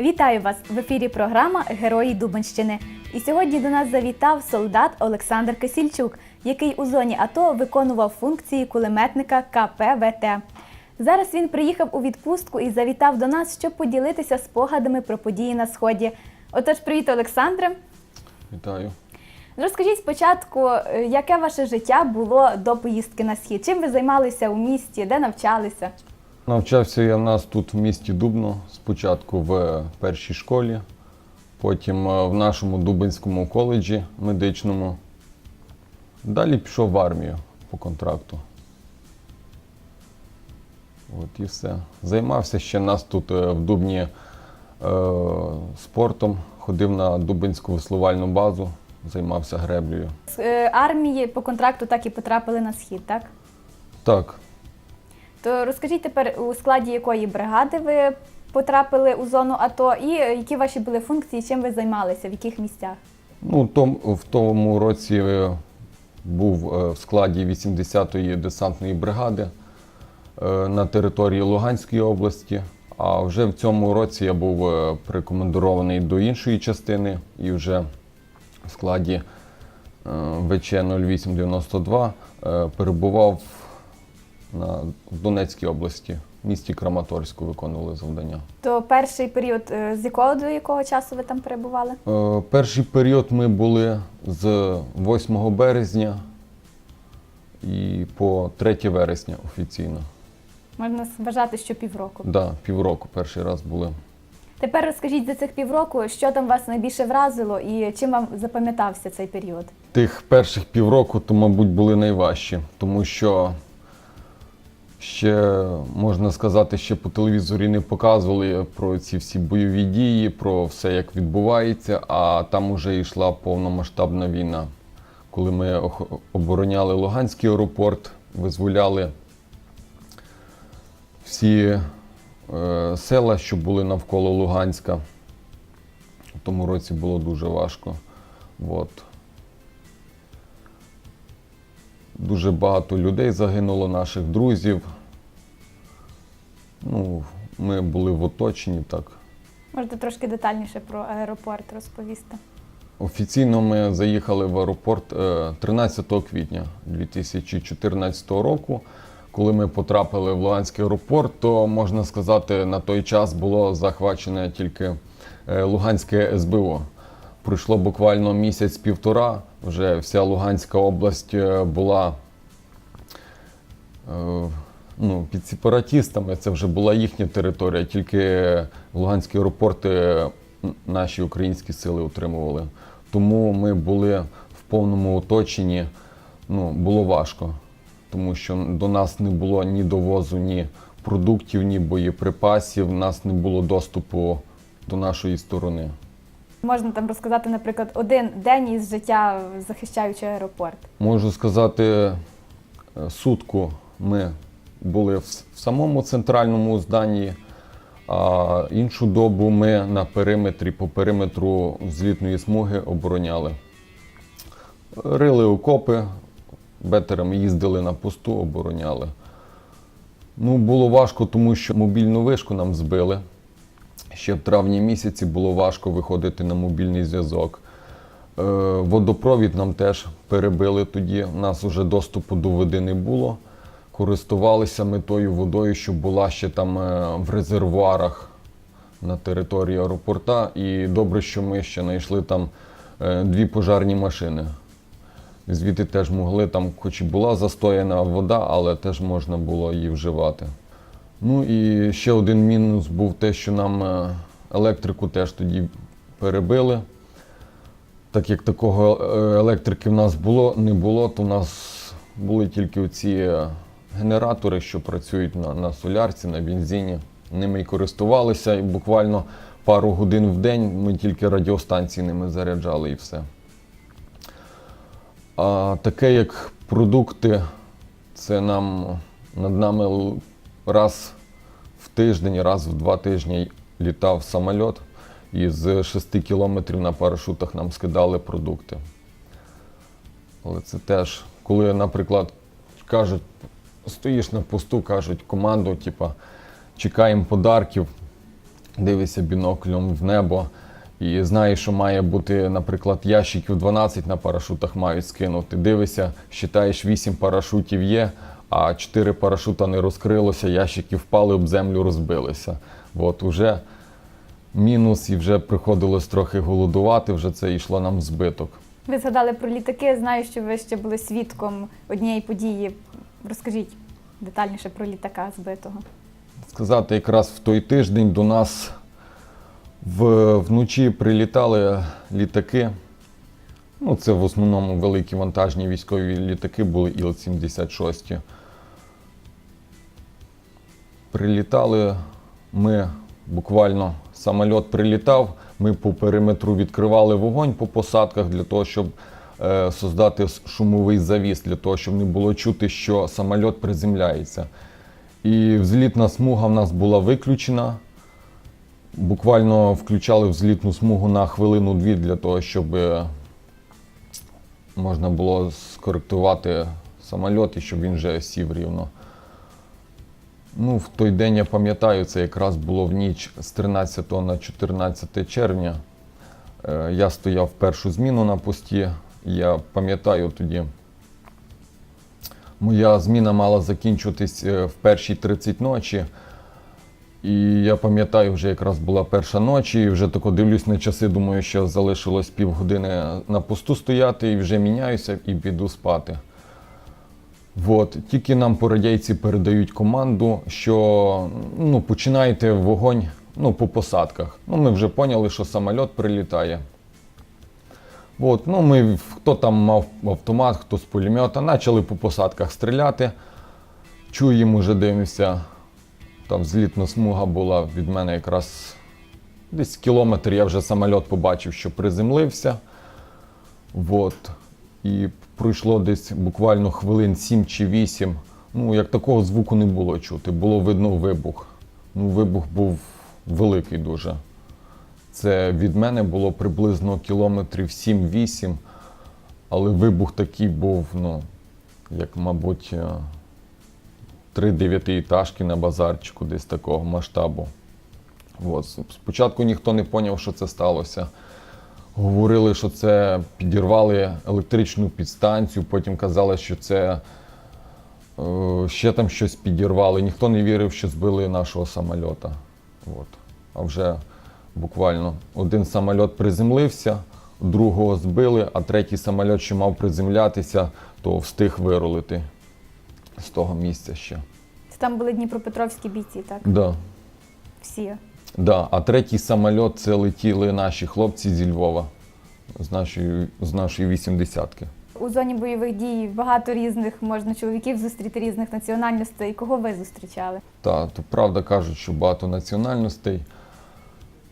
Вітаю вас в ефірі програма Герої Дубенщини. І сьогодні до нас завітав солдат Олександр Кисільчук, який у зоні АТО виконував функції кулеметника КПВТ. Зараз він приїхав у відпустку і завітав до нас, щоб поділитися спогадами про події на сході. Отож, привіт, Олександре. Вітаю. Розкажіть спочатку, е, яке ваше життя було до поїздки на схід? Чим ви займалися у місті, де навчалися? Навчався я в нас тут в місті Дубно, спочатку в першій школі, потім е, в нашому Дубинському коледжі медичному. Далі пішов в армію по контракту. От і все. Займався ще нас тут е, в Дубні е, спортом, ходив на Дубинську веслувальну базу, займався греблею. З е, армії по контракту так і потрапили на схід, так? Так, То розкажіть тепер, у складі якої бригади ви потрапили у зону АТО, і е, які ваші були функції, чим ви займалися, в яких місцях? Ну, том, в тому році е, був е, в складі 80-ї десантної бригади на території Луганської області. А вже в цьому році я був прикомандирований до іншої частини і вже в складі е, ВЧ 0892 е, перебував на, в Донецькій області, в місті Краматорську виконували завдання. То перший період, е, з якого до якого часу ви там перебували? Е, Перший період ми були з 8 березня і по 3 вересня офіційно. Можна вважати, що півроку. Да, півроку перший раз були. Тепер розкажіть за цих півроку, що там вас найбільше вразило і чим вам запам'ятався цей період? Тих перших півроку, то, мабуть, були найважчі, тому що ще, можна сказати, ще по телевізорі не показували про ці всі бойові дії, про все, як відбувається, а там уже йшла повномасштабна війна. Коли ми обороняли Луганський аеропорт, визволяли всі е, села, що були навколо Луганська. В тому році було дуже важко. От. Дуже багато людей загинуло, наших друзів. Ну, ми були в оточенні так. Можете трошки детальніше про аеропорт розповісти. Офіційно ми заїхали в аеропорт е, 13 квітня 2014 року. Коли ми потрапили в Луганський аеропорт, то можна сказати, на той час було захвачене тільки е, Луганське СБО. Пройшло буквально місяць-півтора. Вже вся Луганська область е, була е, ну, під сепаратістами. Це вже була їхня територія, тільки Луганський аеропорт е, наші українські сили утримували. Тому ми були в повному оточенні. Ну, було важко, тому що до нас не було ні довозу, ні продуктів, ні боєприпасів. У нас не було доступу до нашої сторони. Можна там розказати, наприклад, один день із життя захищаючи аеропорт. Можу сказати, е, сутку ми були в самому центральному зданні, а іншу добу ми на периметрі, по периметру злітної смуги обороняли. Рили окопи, бетерами їздили на посту, обороняли. Ну, було важко, тому що мобільну вишку нам збили. Ще в травні місяці було важко виходити на мобільний зв'язок. Е, Водопровід нам теж перебили тоді. У нас вже доступу до води не було. Користувалися ми тою водою, що була ще там е, в резервуарах на території аеропорта. І добре, що ми ще знайшли там е, дві пожарні машини. Звідти теж могли там, хоч і була застояна вода, але теж можна було її вживати. Ну і ще один мінус був те, що нам е, електрику теж тоді перебили. Так як такого е, електрики в нас було, не було, то в нас були тільки ці генератори, що працюють на, на солярці, на бензині. Ними і користувалися, і буквально пару годин в день ми тільки радіостанції ними заряджали і все. А таке як продукти, це нам над нами раз в тиждень, раз в два тижні літав самоліт, і з 6 кілометрів на парашутах нам скидали продукти. Але це теж, коли, наприклад, кажуть, стоїш на посту, кажуть команду, типа, чекаємо подарків, дивишся біноклем в небо і знаєш, що має бути, наприклад, ящиків 12 на парашутах мають скинути. Дивишся, считаєш 8 парашутів є, а 4 парашута не розкрилося, ящики впали об землю, розбилися. От уже мінус і вже приходилось трохи голодувати, вже це йшло нам в збиток. Ви згадали про літаки. Знаю, що ви ще були свідком однієї події. Розкажіть детальніше про літака збитого. сказати, якраз в той тиждень до нас в, вночі прилітали літаки. Ну, це в основному великі вантажні військові літаки були Іл-76. Прилітали ми буквально самоліт прилітав. Ми по периметру відкривали вогонь по посадках для того, щоб е, создати шумовий завіс, для того, щоб не було чути, що самоліт приземляється. І взлітна смуга в нас була виключена. Буквально включали взлітну смугу на хвилину-дві для того, щоб е, можна було скоректувати самоліт і щоб він вже сів рівно. Ну, в той день я пам'ятаю, це якраз було в ніч з 13 на 14 червня. Е, Я стояв першу зміну на пості. Я пам'ятаю тоді, моя зміна мала закінчуватись е, в першій 30 ночі. І я пам'ятаю, вже якраз була перша ночі, і вже тако дивлюсь на часи, думаю, що залишилось півгодини на посту стояти, і вже міняюся і піду спати. От. Тільки нам порадійці передають команду, що ну, починайте вогонь ну, по посадках. Ну, ми вже поняли, що самоліт прилітає. От, ну, ми, хто там мав автомат, хто з пулемета, почали по посадках стріляти. Чуємо, вже дивимося, там злітна смуга була від мене якраз десь кілометр. Я вже самоліт побачив, що приземлився. От. І пройшло десь буквально хвилин 7 чи 8. Ну, як такого звуку не було чути. Було видно вибух. Ну, вибух був великий дуже. Це від мене було приблизно кілометрів 7-8, але вибух такий був, ну, як, мабуть, е, три дев'ятиэтажки на базарчику, десь такого масштабу. От. Спочатку ніхто не зрозумів, що це сталося. Говорили, що це підірвали електричну підстанцію, потім казали, що це е, ще там щось підірвали. Ніхто не вірив, що збили нашого самольота. От. А вже буквально один самольот приземлився, другого збили, а третій самольот, що мав приземлятися, то встиг вирулити з того місця ще. Це там були дніпропетровські бійці, так? Да. Всі. Да, а третій самольот це летіли наші хлопці зі Львова з нашої, з нашої вісімдесятки. У зоні бойових дій багато різних можна чоловіків зустріти різних національностей. Кого ви зустрічали? Та, то правда кажуть, що багато національностей.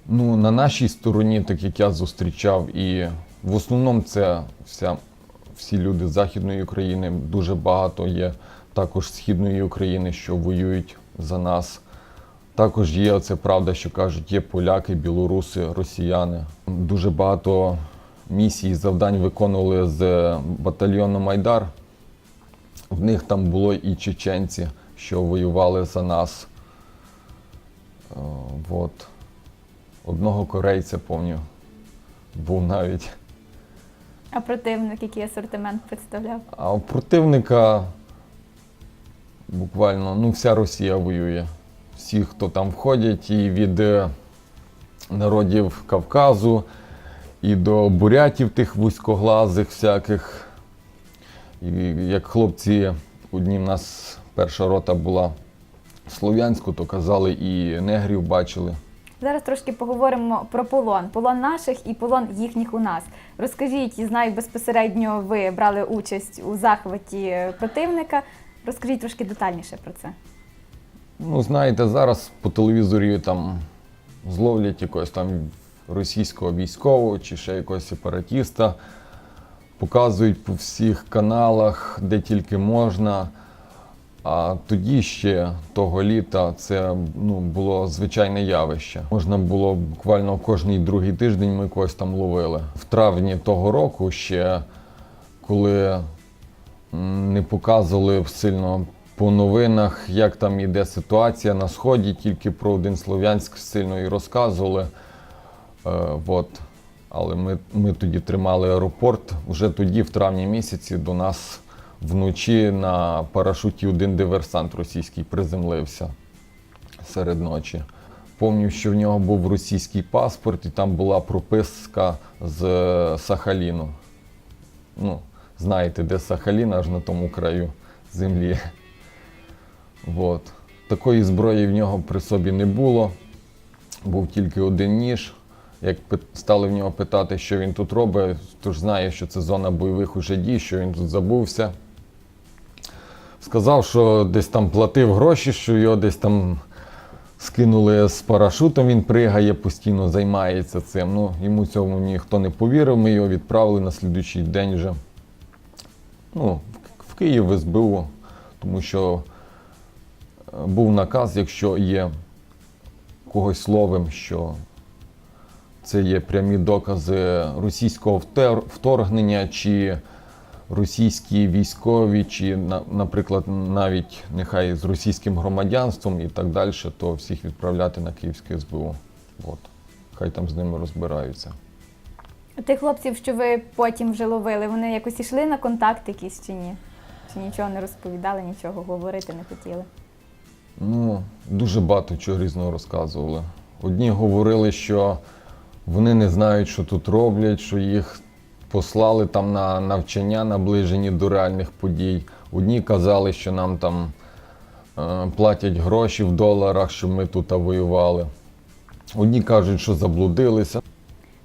Ну, на нашій стороні, так як я зустрічав, і в основному це вся, всі люди з Західної України, дуже багато є також Східної України, що воюють за нас. Також є, це правда, що кажуть, є поляки, білоруси, росіяни. Дуже багато місій, завдань виконували з батальйону Майдар. В них там було і чеченці, що воювали за нас. Е, Вот. Одного корейця пам'ятаю, був навіть. А противник, який асортимент представляв? А у противника буквально ну, вся Росія воює. Всі, хто там входять, і від е, народів Кавказу, і до бурятів тих вузькоглазих всяких. І як хлопці, одні в нас перша рота була в Слов'янську, то казали, і негрів бачили. Зараз трошки поговоримо про полон. Полон наших і полон їхніх у нас. Розкажіть, знаю, безпосередньо ви брали участь у захваті противника. Розкажіть трошки детальніше про це. Ну, знаєте, зараз по телевізорі там зловлять якогось там російського військового чи ще якогось сепаратіста, показують по всіх каналах, де тільки можна. А тоді ще того літа це ну, було звичайне явище. Можна було буквально кожний другий тиждень ми когось там ловили. В травні того року ще, коли не показували сильно по новинах, як там іде ситуація на сході, тільки про один Слов'янськ сильно і розказували. Е, от. Але ми, ми тоді тримали аеропорт. Вже тоді, в травні місяці, до нас вночі на парашуті один диверсант російський приземлився серед ночі. Пам'ятаю, що в нього був російський паспорт, і там була прописка з е, Сахаліну. Ну, знаєте, де Сахалін, аж на тому краю землі. От. Такої зброї в нього при собі не було. Був тільки один ніж. Як стали в нього питати, що він тут робить, то ж знає, що це зона бойових уже дій, що він тут забувся. Сказав, що десь там платив гроші, що його десь там скинули з парашутом, він пригає, постійно займається цим. Ну, йому цьому ніхто не повірив, ми його відправили на слідуючий день вже ну, в Київ в СБУ, тому що був наказ, якщо є когось словом, що це є прямі докази російського вторгнення, чи російські військові, чи, наприклад, навіть нехай з російським громадянством і так далі, то всіх відправляти на Київське СБУ. От. Хай там з ними розбираються. Тих хлопців, що ви потім вже ловили, вони якось ішли на контакт якийсь чи ні? Чи нічого не розповідали, нічого говорити не хотіли? Ну, дуже багато чого різного розказували. Одні говорили, що вони не знають, що тут роблять, що їх послали там на навчання, наближені до реальних подій. Одні казали, що нам там е, платять гроші в доларах, щоб ми тут воювали. Одні кажуть, що заблудилися.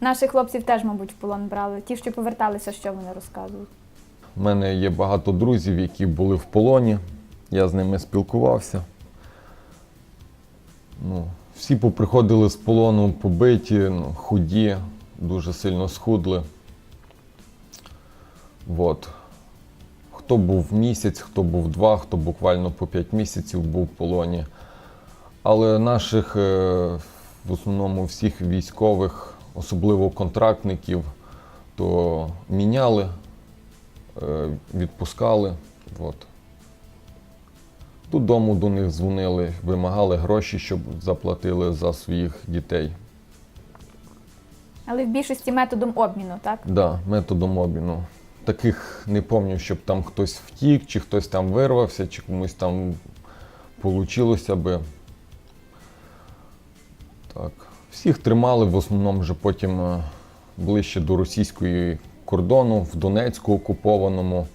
Наших хлопців теж, мабуть, в полон брали. Ті, що поверталися, що вони розказують. У мене є багато друзів, які були в полоні. Я з ними спілкувався. Всі поприходили з полону побиті, ну, худі, дуже сильно схудли. От. Хто був місяць, хто був два, хто буквально по п'ять місяців був в полоні. Але наших, е, в основному всіх військових, особливо контрактників, то міняли, е, відпускали. От. Додому до них дзвонили, вимагали гроші, щоб заплатили за своїх дітей. Але в більшості методом обміну, так? Да, методом обміну. Таких не пам'ятаю, щоб там хтось втік, чи хтось там вирвався, чи комусь там вийшло би. Так. Всіх тримали в основному вже потім е, ближче до російської кордону, в Донецьку окупованому.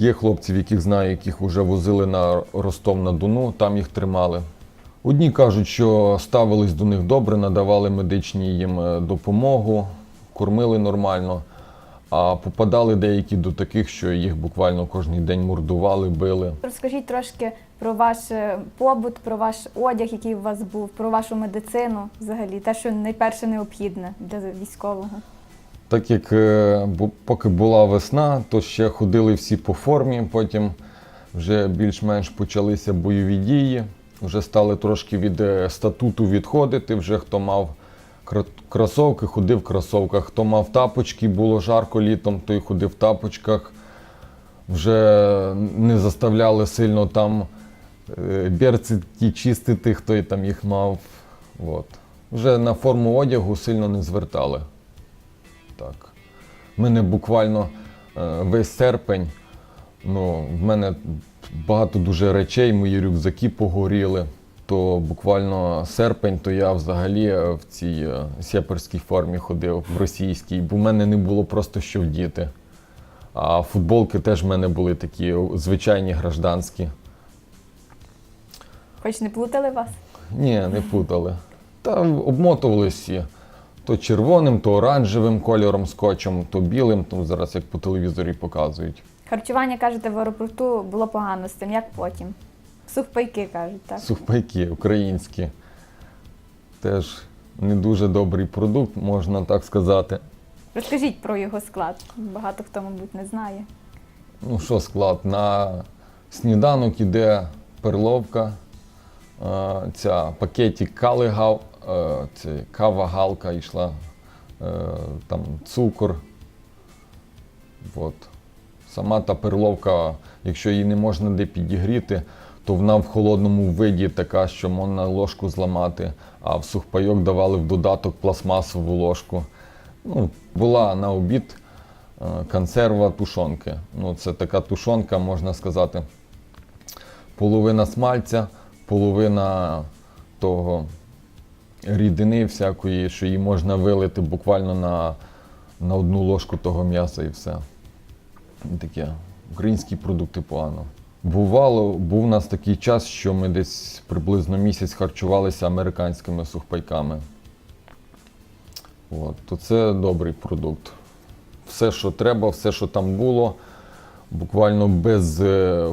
Є хлопців, яких знаю, яких вже возили на Ростов-на-Дону, там їх тримали. Одні кажуть, що ставились до них добре, надавали медичні їм е, допомогу, кормили нормально. А попадали деякі до таких, що їх буквально кожен день мордували, били. Розкажіть трошки про ваш е, побут, про ваш одяг, який у вас був, про вашу медицину взагалі, те, що найперше необхідне для військового. Так як е, поки була весна, то ще ходили всі по формі, потім вже більш-менш почалися бойові дії, вже стали трошки від е, статуту відходити. Вже хто мав кросовки, ходив в кросовках, хто мав тапочки, було жарко літом, той ходив в тапочках. Вже не заставляли сильно там е, берці ті чистити, хто там їх мав. От. Вже на форму одягу сильно не звертали. Так. В мене буквально е, весь серпень. Ну, в мене багато дуже речей, мої рюкзаки погоріли. То буквально серпень, то я взагалі е, в цій е, сєперській формі ходив, в російській, бо в мене не було просто що вдіти. А футболки теж в мене були такі звичайні гражданські. Хоч не плутали вас? Ні, не путали. Та обмотували всі. То червоним, то оранжевим кольором скотчем, то білим, то зараз як по телевізорі показують. Харчування, кажете, в аеропорту було погано з тим, як потім? Сухпайки кажуть, так? Сухпайки українські. Теж не дуже добрий продукт, можна так сказати. Розкажіть про його склад. Багато хто, мабуть, не знає. Ну, що склад? На сніданок іде перловка, ця пакетик кали гав, е, це кава галка йшла, е, там цукор. От. Сама та перловка, якщо її не можна де підігріти, то вона в холодному виді така, що можна ложку зламати, а в сухпайок давали в додаток пластмасову ложку. Ну, була на обід е, консерва тушонки. Ну, це така тушонка, можна сказати, половина смальця, половина того рідини всякої, що її можна вилити буквально на, на одну ложку того м'яса і все. Таке. Українські продукти погано. Бувало, був у нас такий час, що ми десь приблизно місяць харчувалися американськими сухпайками. От, то це добрий продукт. Все, що треба, все, що там було, буквально без е,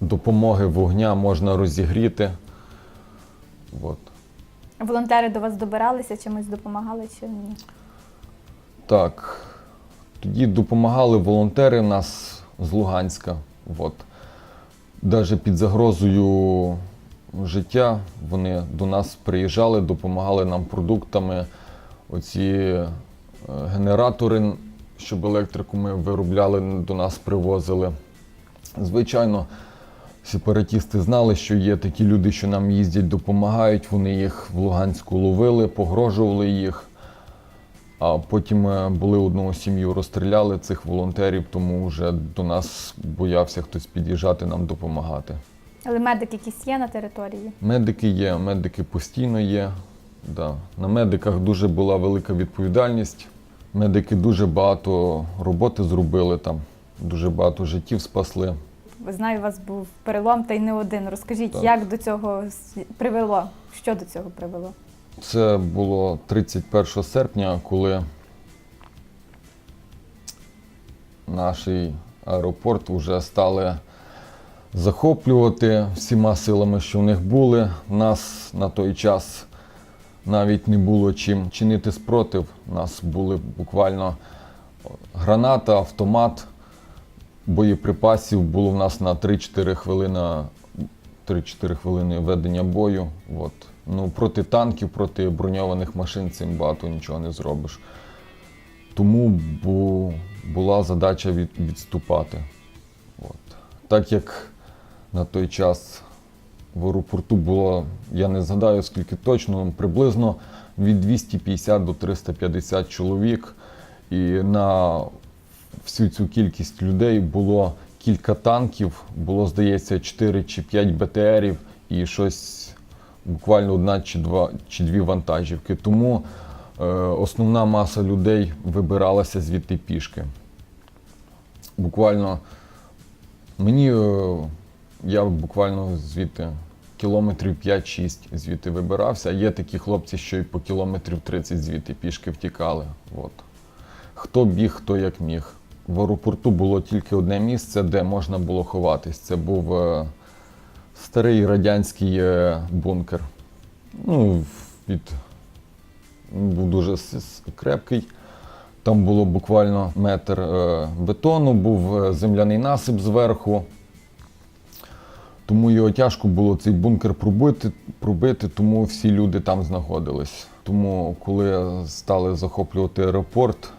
допомоги вогня можна розігріти. От. Волонтери до вас добиралися, чимось допомагали чи ні? Так. Тоді допомагали волонтери нас з Луганська. От. Даже під загрозою життя вони до нас приїжджали, допомагали нам продуктами. Оці е, генератори, щоб електрику ми виробляли, до нас привозили. Звичайно, сепаратісти знали, що є такі люди, що нам їздять, допомагають. Вони їх в Луганську ловили, погрожували їх. А потім е, були одну сім'ю, розстріляли цих волонтерів, тому вже до нас боявся хтось під'їжджати нам допомагати. Але медик якийсь є на території. Медики є, медики постійно є. Да. На медиках дуже була велика відповідальність. Медики дуже багато роботи зробили там, дуже багато життів спасли. Знаю, у вас був перелом та й не один. Розкажіть, Так. як до цього с- привело? Що до цього привело? Це було 31 серпня, коли наш аеропорт вже стали захоплювати всіма силами, що в них були. Нас на той час навіть не було чим чинити спротив. У нас були буквально граната, автомат, боєприпасів було в нас на 3-4 хвилини, 3-4 хвилини ведення бою. От. Ну, проти танків, проти броньованих машин цим багато нічого не зробиш. Тому бу, була задача від, відступати. От. Так як на той час в аеропорту було, я не згадаю скільки точно, приблизно від 250 до 350 чоловік. І на всю цю кількість людей було кілька танків, було, здається, 4 чи 5 БТРів і щось буквально одна чи два чи дві вантажівки. Тому е, основна маса людей вибиралася звідти пішки. Буквально мені е, я буквально звідти кілометрів 5-6 звідти вибирався. Є такі хлопці, що і по кілометрів 30 звідти пішки втікали. От. Хто біг, хто як міг. В аеропорту було тільки одне місце, де можна було ховатись. Це був е, старий радянський е, бункер. Ну, від... був дуже крепкий. Там було буквально метр е, бетону, був земляний насип зверху. Тому його тяжко було цей бункер пробити, пробити, тому всі люди там знаходились. Тому, коли стали захоплювати аеропорт,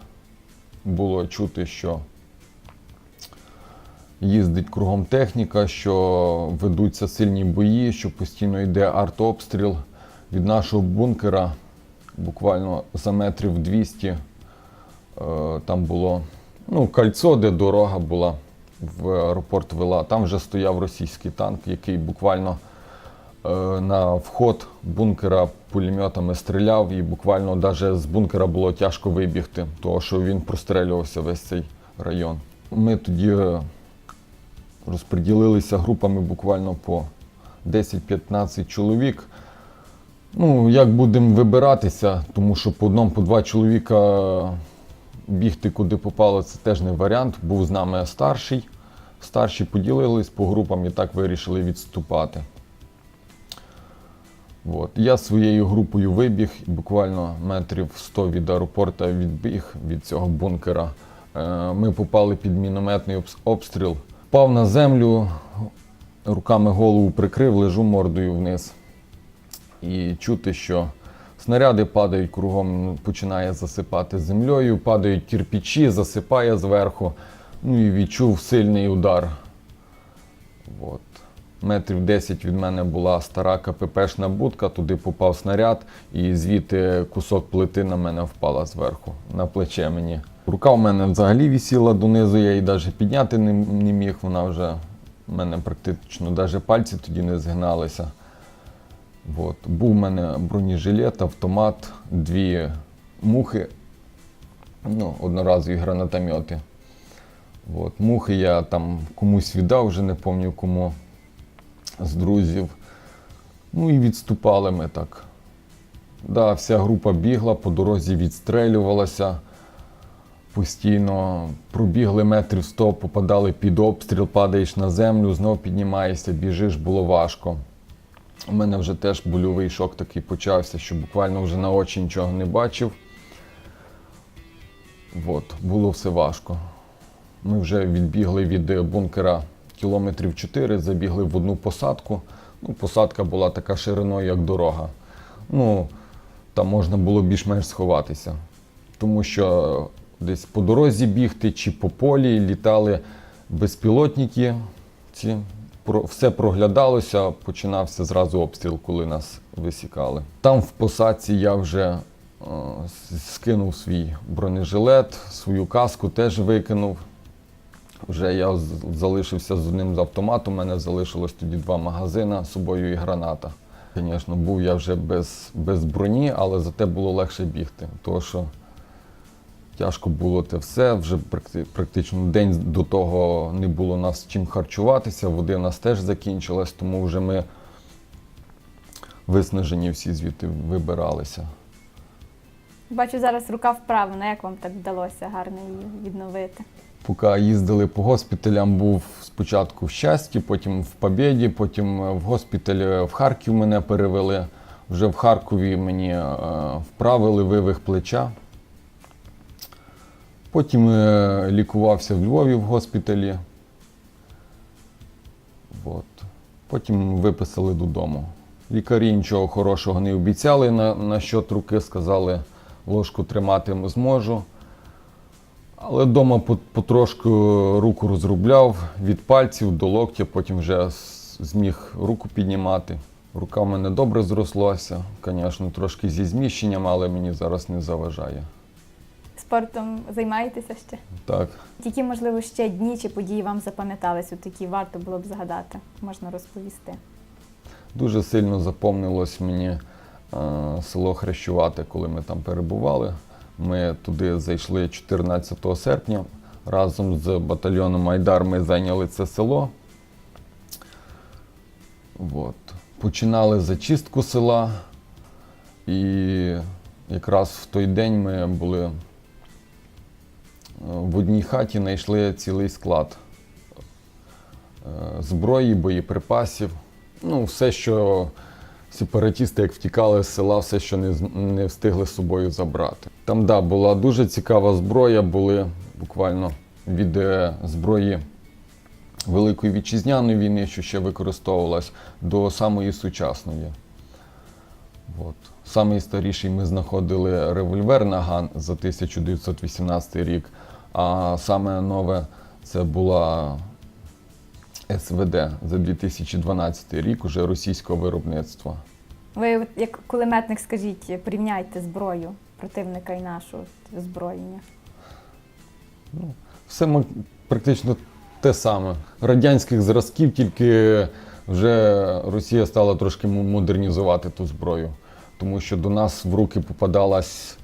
було чути, що їздить кругом техніка, що ведуться сильні бої, що постійно йде артобстріл від нашого бункера. Буквально за метрів 200 е, там було ну, кольцо, де дорога була в аеропорт вела. Там вже стояв російський танк, який буквально на вход бункера пулеметами стріляв, і буквально навіть з бункера було тяжко вибігти, тому що він прострелювався весь цей район. Ми тоді е, розподілилися групами буквально по 10-15 чоловік. Ну, як будемо вибиратися, тому що по одному, по два чоловіка бігти куди попало, це теж не варіант. Був з нами старший. Старші поділились по групам і так вирішили відступати. От. Я своєю групою вибіг, буквально метрів 100 від аеропорта відбіг від цього бункера. Е, Ми попали під мінометний обстріл. Впав на землю, руками голову прикрив, лежу мордою вниз. І чути, що снаряди падають кругом, починає засипати землею, падають кирпичі, засипає зверху. Ну і відчув сильний удар. От. Метрів 10 від мене була стара КППшна будка, туди попав снаряд, і звідти кусок плити на мене впала зверху, на плече мені. Рука в мене взагалі висіла донизу, я її навіть підняти не, не міг. Вона вже в мене практично навіть пальці тоді не згиналися. От. Був у мене бронежилет, автомат, дві мухи, ну, одноразові гранатомети. От. Мухи я там комусь віддав, вже не пам'ятаю кому з друзів. Ну і відступали ми так. Да, вся група бігла, по дорозі відстрелювалася. Постійно пробігли метрів 100, попадали під обстріл, падаєш на землю, знов піднімаєшся, біжиш, було важко. У мене вже теж больовий шок такий почався, що буквально вже на очі нічого не бачив. От, було все важко. Ми вже відбігли від бункера кілометрів 4, забігли в одну посадку. Ну, посадка була така шириною, як дорога. Ну, там можна було більш-менш сховатися. Тому що десь по дорозі бігти чи по полі літали безпілотники. Ці, все проглядалося, починався зразу обстріл, коли нас висікали. Там в посадці я вже е, скинув свій бронежилет, свою каску теж викинув. Вже я залишився з одним з автоматом, у мене залишилось тоді два магазини з собою і граната. Звісно, був я вже без, без броні, але зате було легше бігти. Тому що тяжко було те все. Вже практично день до того не було нас чим харчуватися, води в нас теж закінчилась, тому вже ми виснажені всі звідти вибиралися. Бачу зараз рука вправлена. Як вам так вдалося гарно її відновити? Поки їздили по госпіталям, був спочатку в щасті, потім в Побєді, потім в госпіталь е, в Харків мене перевели. Вже в Харкові мені е, вправили вивих плеча. Потім е, лікувався в Львові в госпіталі. От. Потім виписали додому. Лікарі нічого хорошого не обіцяли на, на щот руки, сказали, ложку тримати зможу. Але вдома потрошку руку розробляв від пальців до локтя, потім вже зміг руку піднімати. Рука в мене добре зрослася, звісно, трошки зі зміщенням, але мені зараз не заважає. Спортом займаєтеся ще? Так. Які, можливо, ще дні чи події вам запам'ятались, от які варто було б згадати? Можна розповісти. Дуже сильно запомнилось мені е, село Хрещувате, коли ми там перебували. Ми туди зайшли 14 серпня. Разом з батальйоном Айдар ми зайняли це село. От. Починали зачистку села. І якраз в той день ми були е, в одній хаті, знайшли цілий склад е, зброї, боєприпасів. Ну, все, що сепаратісти, як втікали з села, все, що не, не встигли з собою забрати. Там, да, була дуже цікава зброя, були буквально від е, зброї Великої вітчизняної війни, що ще використовувалась, до самої сучасної. От. Самий старіший ми знаходили револьвер Наган за 1918 рік, а саме нове це була СВД за 2012 рік, уже російського виробництва. Ви, от як кулеметник, скажіть, порівняйте зброю противника і нашу озброєння. Все ма- практично те саме. Радянських зразків, тільки вже Росія стала трошки модернізувати ту зброю. Тому що до нас в руки попадалась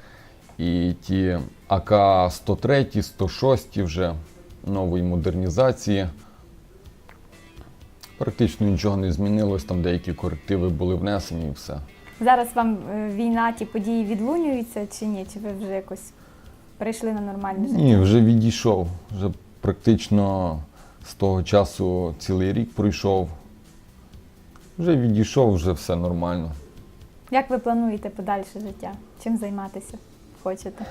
і ті АК-103, 106 вже нової модернізації. Практично нічого не змінилось, там деякі корективи були внесені і все. Зараз вам е, війна, ті події відлунюються чи ні? Чи ви вже якось перейшли на нормальне життя? Ні, вже відійшов. Вже практично з того часу цілий рік пройшов. Вже відійшов, вже все нормально. Як ви плануєте подальше життя? Чим займатися хочете?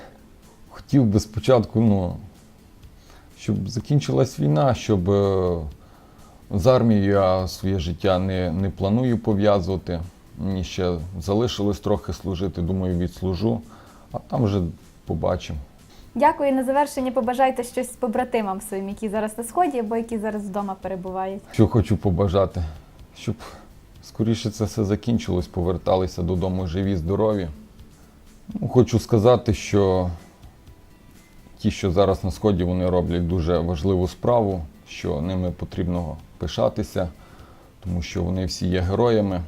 Хотів би спочатку, ну, щоб закінчилась війна, щоб е, з армією я своє життя не, не планую пов'язувати. Мені ще залишилось трохи служити, думаю, відслужу, а там вже побачимо. Дякую. На завершення побажайте щось побратимам своїм, які зараз на сході або які зараз вдома перебувають. Що хочу побажати, щоб скоріше це все закінчилось, поверталися додому живі, здорові. Ну, хочу сказати, що ті, що зараз на сході, вони роблять дуже важливу справу, що ними потрібно пишатися, тому що вони всі є героями.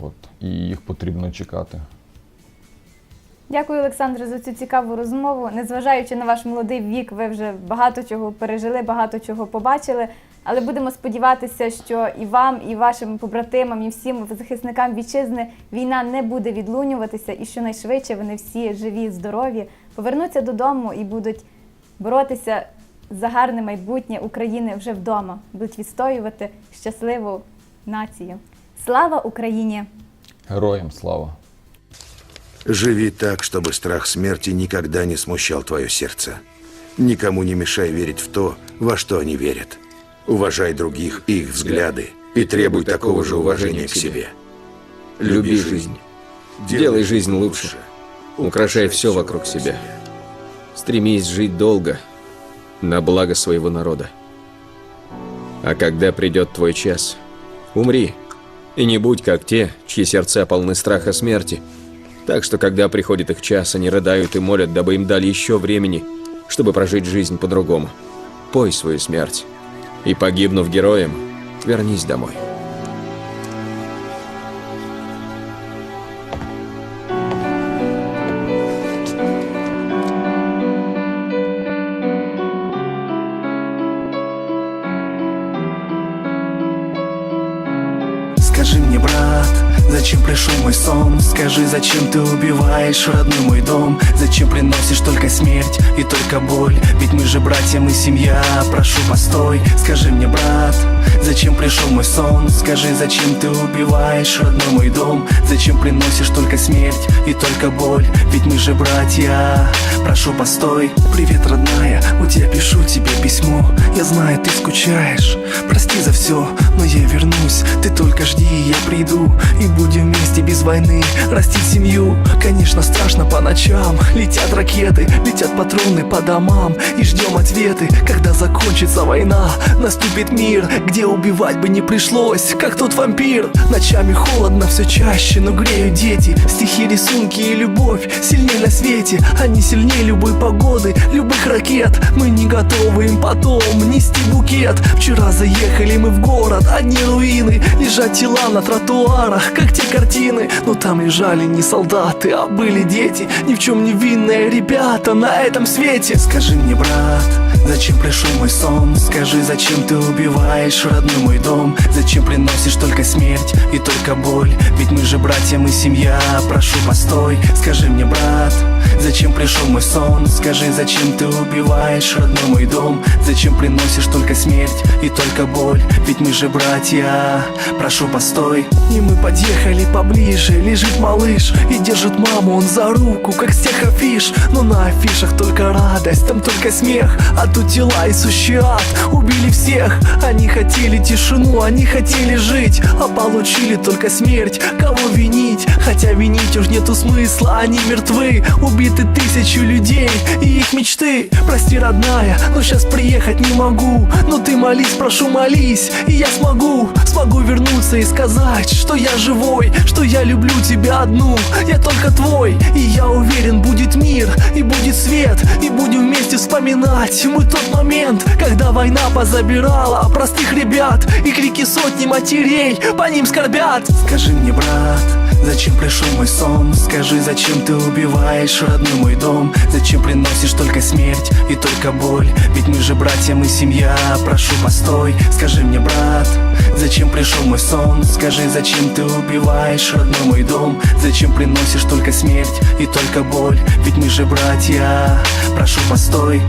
От, і їх потрібно чекати. Дякую, Олександре, за цю цікаву розмову. Незважаючи на ваш молодий вік, ви вже багато чого пережили, багато чого побачили. Але будемо сподіватися, що і вам, і вашим побратимам, і всім захисникам вітчизни війна не буде відлунюватися, і щонайшвидше вони всі живі, здорові, повернуться додому і будуть боротися за гарне майбутнє України вже вдома, будуть відстоювати щасливу націю. Слава Україні! Героям слава! Живи так, чтобы страх смерти никогда не смущал твое сердце. Никому не мешай верить в то, во что они верят. Уважай других и их взгляды, и требуй такого же уважения к себе. Люби жизнь. Делай жизнь лучше. Украшай все вокруг себя. Стремись жить долго, на благо своего народа. А когда придет твой час, умри. И не будь как те, чьи сердца полны страха смерти. Так что, когда приходит их час, они рыдают и молят, дабы им дали еще времени, чтобы прожить жизнь по-другому. Пой свою смерть. И, погибнув героем, вернись домой. зачем ты убиваешь родной мой дом? Зачем приносишь только смерть и только боль? Ведь мы же братья, мы семья, прошу, постой Скажи мне, брат, зачем пришел мой сон? Скажи, зачем ты убиваешь родной мой дом? Зачем приносишь только смерть и только боль? Ведь мы же братья, прошу, постой. Привет, родная, вот я пишу тебе письмо. Я знаю, ты скучаешь, прости за все Но я вернусь, ты только жди, я приду. И будем вместе без войны растить семью. Конечно, страшно по ночам. Летят ракеты, летят патроны по домам. И ждем ответы, когда закончится война. Наступит мир, где убивать бы не пришлось Как тот вампир. Ночами холодно все чаще, но греют дети. Стихи, рисунки и любовь сильнее на свете. Они сильнее любой погоды, любых ракет. Мы не готовы им потом нести букет. Вчера заехали мы в город, одни руины. Лежат тела на тротуарах, как те картины. Но там лежали не солдаты, а были дети. Ни в чем не винные ребята на этом свете. Скажи мне, брат, Зачем пришел мой сон? Скажи, зачем ты убиваешь родной мой дом? Зачем приносишь только смерть и только боль? Ведь мы же братья, мы семья, прошу, постой Скажи мне, брат, зачем пришел мой сон? Скажи, зачем ты убиваешь родной мой дом? Зачем приносишь только смерть и только боль? Ведь мы же братья, прошу, постой И мы подъехали поближе, лежит малыш И держит маму он за руку, как с тех афиш Но на афишах только радость, там только смех А тут тела и сущий ад убили всех. Они хотели тишину, они хотели жить А получили только смерть, кого винить? Хотя винить уж нету смысла, они мертвы. Убиты тысячи людей и их мечты. Прости, родная, но сейчас приехать не могу. Но ты молись, прошу, молись, и я смогу. Смогу вернуться и сказать, что я живой Что я люблю тебя одну, я только твой И я уверен, будет мир, и будет свет И будем вместе вспоминать. Мы тот момент Когда война позабирала простых ребят И крики сотни матерей по ним скорбят Скажи мне, брат, Зачем пришел мой сон? Скажи, зачем ты убиваешь родной мой дом? Зачем приносишь только смерть и только боль? Ведь мы же братья, мы семья, прошу, постой Скажи мне, брат, зачем пришел мой сон? Скажи, зачем ты убиваешь родной мой дом? Зачем приносишь только смерть и только боль? Ведь мы же братья, прошу, постой